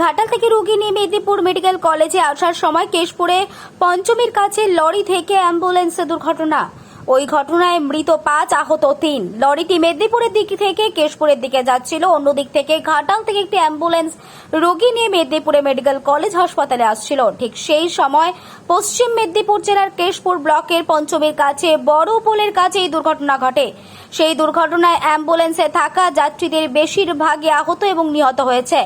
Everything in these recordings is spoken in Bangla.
ঘাটাল থেকে রোগী নিয়ে মেদিনীপুর মেডিকেল কলেজে আসার সময় কেশপুরে পঞ্চমীর কাছে লরি থেকে অ্যাম্বুলেন্সে দুর্ঘটনা। ওই ঘটনায় মৃত পাঁচ আহত তিন। লরিটি মেদিনীপুরের দিক থেকে কেশপুরের দিকে যাচ্ছিল। অন্যদিক থেকে ঘাটাল থেকে একটি অ্যাম্বুলেন্স রোগী নিয়ে মেদিনীপুরে মেডিকেল কলেজ হাসপাতালে আসছিল। ঠিক সেই সময় পশ্চিম মেদিনীপুর জেলার কেশপুর ব্লকের পঞ্চমীর কাছে বড় পোলের কাছে এই দুর্ঘটনা ঘটে। সেই দুর্ঘটনায় অ্যাম্বুলেন্সে থাকা যাত্রীদের বেশিরভাগই আহত এবং নিহত হয়েছে।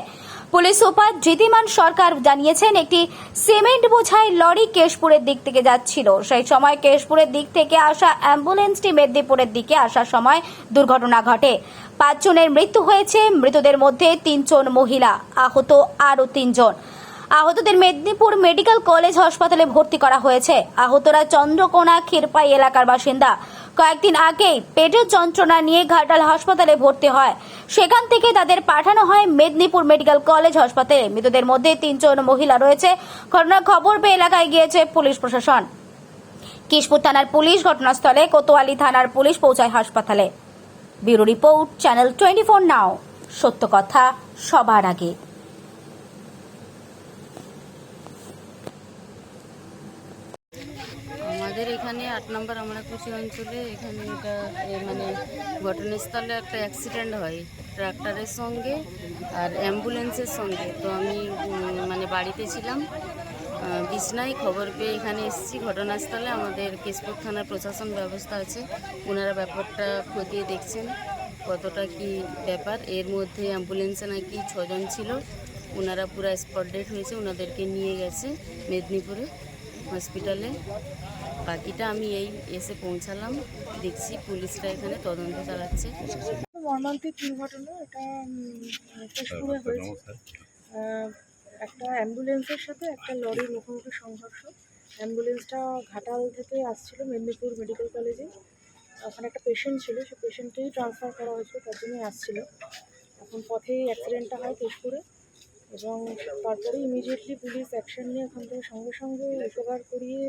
পুলিশ সুপার জিতিমান সরকার জানিয়েছেন, একটি সিমেন্ট বোঝাই লরি কেশপুরের দিক থেকে যাচ্ছিল। সেই সময় কেশপুরের দিক থেকে আসা অ্যাম্বুলেন্সটি মেদিনীপুরের দিকে আসার সময় দুর্ঘটনা ঘটে। পাঁচজনের মৃত্যু হয়েছে, মৃতদের মধ্যে তিনজন মহিলা, আহত আরও তিনজন। আহতদের মেদিনীপুর মেডিকেল কলেজ হাসপাতালে ভর্তি করা হয়েছে। আহতরা চন্দ্রকোনা ক্ষীরপাই এলাকার বাসিন্দা। কয়েকদিন আগেই পেটের যন্ত্রণা নিয়ে ঘাটাল হাসপাতালে ভর্তি হয়। সেখান থেকে তাদের পাঠানো হয় মেদিনীপুর মেডিকেল কলেজ হাসপাতালে। মৃতদের মধ্যে তিনজন মহিলা রয়েছে। ঘটনার খবর পেয়ে এলাকায় গিয়েছে পুলিশ প্রশাসন। কিশপুর থানার পুলিশ ঘটনাস্থলে কোতোয়ালি থানার পুলিশ পৌঁছায় হাসপাতালে। Bureau report, channel twenty four now. সত্য কথা সবার আগে। আমাদের এখানে আট নম্বর আমরা আমরাকুচি অঞ্চলে এখানে এটা মানে ঘটনাস্থলে একটা অ্যাক্সিডেন্ট হয় ট্রাক্টরের সঙ্গে আর অ্যাম্বুলেন্সের সঙ্গে। তো আমি মানে বাড়িতে ছিলাম। বিছনায় খবর পেয়ে এখানে এসেছি। ঘটনাস্থলে আমাদের কেশপুর থানার প্রশাসন ব্যবস্থা আছে। ওনারা ব্যাপারটা খতিয়ে দেখছেন, কতটা কি ব্যাপার। এর মধ্যে অ্যাম্বুলেন্সে নাকি ছজন ছিল। ওনারা পুরো স্পট ডেট হয়েছে। ওনাদেরকে নিয়ে গেছে মেদিনীপুরে। হসপিটালে বাকিটা আমি এই এসে পৌঁছালাম। দেখছি পুলিশরা এখানে তদন্ত চালাচ্ছে। মর্মান্তিক দুর্ঘটনা এটা কেশপুরে হয়েছে। একটা অ্যাম্বুলেন্সের সাথে একটা লরির মুখোমুখি সংঘর্ষ। অ্যাম্বুলেন্সটা ঘাটাল থেকে আসছিল মেদিনীপুর মেডিকেল কলেজে। ওখানে একটা পেশেন্ট ছিল সেই পেশেন্টকেই ট্রান্সফার করা হয়েছিল তার জন্যই আসছিল। এখন পথেই অ্যাক্সিডেন্টটা হয় কেশপুরে। এবং তারপরে ইমিডিয়েটলি পুলিশ অ্যাকশন নিয়ে ওখান থেকে সঙ্গে সঙ্গে রিকভার করিয়ে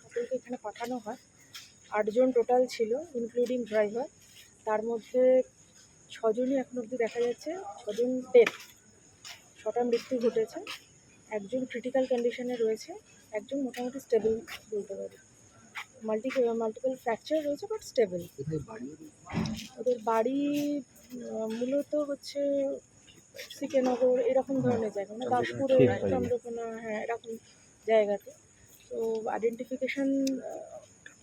সকলকে এখানে পাঠানো হয়। আটজন টোটাল ছিল ইনক্লুডিং ড্রাইভার তার মধ্যে ছজনই এখন অবধি দেখা যাচ্ছে ছজন ডেথ ছটা মৃত্যু ঘটেছে। একজন ক্রিটিক্যাল কন্ডিশনে রয়েছে একজন মোটামুটি স্টেবল বলতে পারি। মাল্টি মাল্টিপল ফ্র্যাকচার রয়েছে বাট স্টেবল ওদের বাড়ি মূলত হচ্ছে সিকেনগর এরকম ধরনের জায়গা। মানে দাসপুরে চন্দ্রকোনা হ্যাঁ এরকম জায়গাতে। তো আইডেন্টিফিকেশন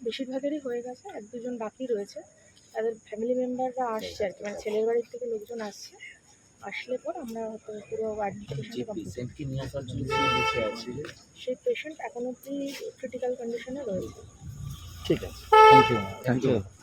বেশিরভাগেরই হয়ে গেছে। এক দুজন বাকি রয়েছে। তাদের ফ্যামিলি মেম্বাররা আসছে আর কি। মানে ছেলের বাড়ির থেকে লোকজন আসছে। আসলে পর আমরা হয়তো পুরো সেই পেশেন্ট এখন অবধি ক্রিটিক্যাল কন্ডিশনে রয়েছে। ঠিক আছে। Thank you thank you